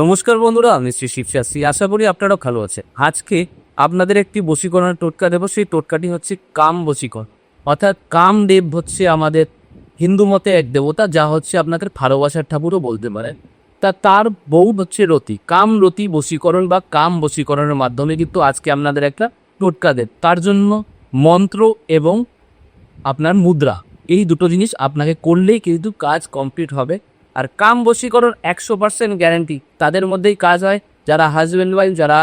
নমস্কার বন্ধুরা, আমি শ্রী শিবশাস্ত্রী আশা করি আপনারা ভালো আছেন। আজকে আপনাদের একটি বশীকরণের টোটকা দেবো। সেই টোটকাটি হচ্ছে কাম বশীকরণ। অর্থাৎ কামদেব হচ্ছে আমাদের হিন্দু মতে এক দেবতা, যা হচ্ছে আপনাদের ভালোবাসার ঠাকুরও বলতে পারেন। তা তার বউ হচ্ছে রতি। কাম রতি বশীকরণ বা কাম বশীকরণের মাধ্যমে কিন্তু আজকে আপনাদের একটা টোটকা দেব। তার জন্য মন্ত্র এবং আপনার মুদ্রা, এই দুটো জিনিস আপনাকে করলেই কিন্তু কাজ কমপ্লিট হবে। আর কাম বশীকরণ একশো পার্সেন্ট গ্যারান্টি তাদের মধ্যেই কাজ হয় যারা হাজব্যান্ড ওয়াইফ যারা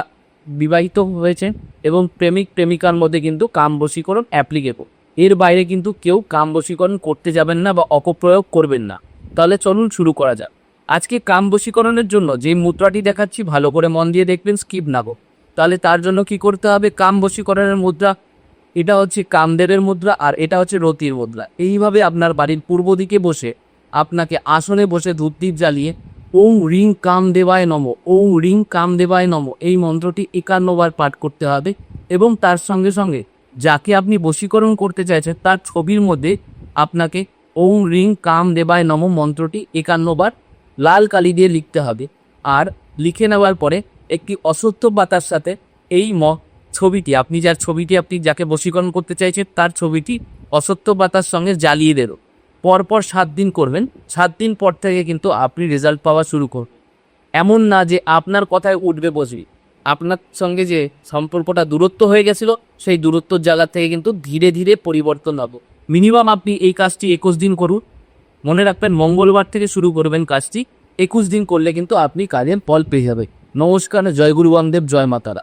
বিবাহিত হয়েছে এবং প্রেমিক, প্রেমিকার মধ্যে কিন্তু কাম বশীকরণ অ্যাপ্লিকেবল এর বাইরে কিন্তু কেউ কাম বশীকরণ করতে যাবেন না বা অপপ্রয়োগ করবেন না। তাহলে চলুন শুরু করা যাক। আজকে কাম বশীকরণের জন্য যে মুদ্রাটি দেখাচ্ছি, ভালো করে মন দিয়ে দেখবেন স্কিপ না গো। তাহলে তার জন্য কি করতে হবে? কাম বশীকরণের মুদ্রা, এটা হচ্ছে কামদেবের মুদ্রা আর এটা হচ্ছে রতির মুদ্রা। এইভাবে আপনার বাড়ির পূর্ব দিকে বসে আপনাকে আসনে বসে ধূপদীপ জ্বালিয়ে, ওং রিং কাম দেবায় নম, ওং রিং কাম দেবায় নম এই মন্ত্রটি একান্নবার পাঠ করতে হবে এবং তার সঙ্গে সঙ্গে যাকে আপনি বশীকরণ করতে চাইছেন, তার ছবির মধ্যে আপনাকে ওং রিং কাম দেবায় নম মন্ত্রটি একান্নবার লাল কালি দিয়ে লিখতে হবে। আর লিখে নেওয়ার পরে একটি অসত্য পাতার সাথে এই ম ছবিটি, আপনি যার ছবিটি আপনি যাকে বশীকরণ করতে চাইছেন, তার ছবিটি অসত্য পাতার সঙ্গে জ্বালিয়ে দেব পরপর সাত দিন করবেন, সাত দিন পর থেকে কিন্তু আপনি রেজাল্ট পাওয়া শুরু করবেন এমন না যে আপনার কথায় উঠবে বসবি। আপনার সঙ্গে যে সম্পর্কটা দূরত্ব হয়ে গেছিল, সেই দূরত্বর জায়গা থেকে কিন্তু ধীরে ধীরে পরিবর্তন হবে। মিনিমাম আপনি এই কাজটি একুশ দিন করুন। মনে রাখবেন, মঙ্গলবার থেকে শুরু করবেন কাজটি। একুশ দিন করলে কিন্তু আপনি কাজের ফল পেয়ে যাবে নমস্কার, জয় গুরু বামদেব জয় মাতারা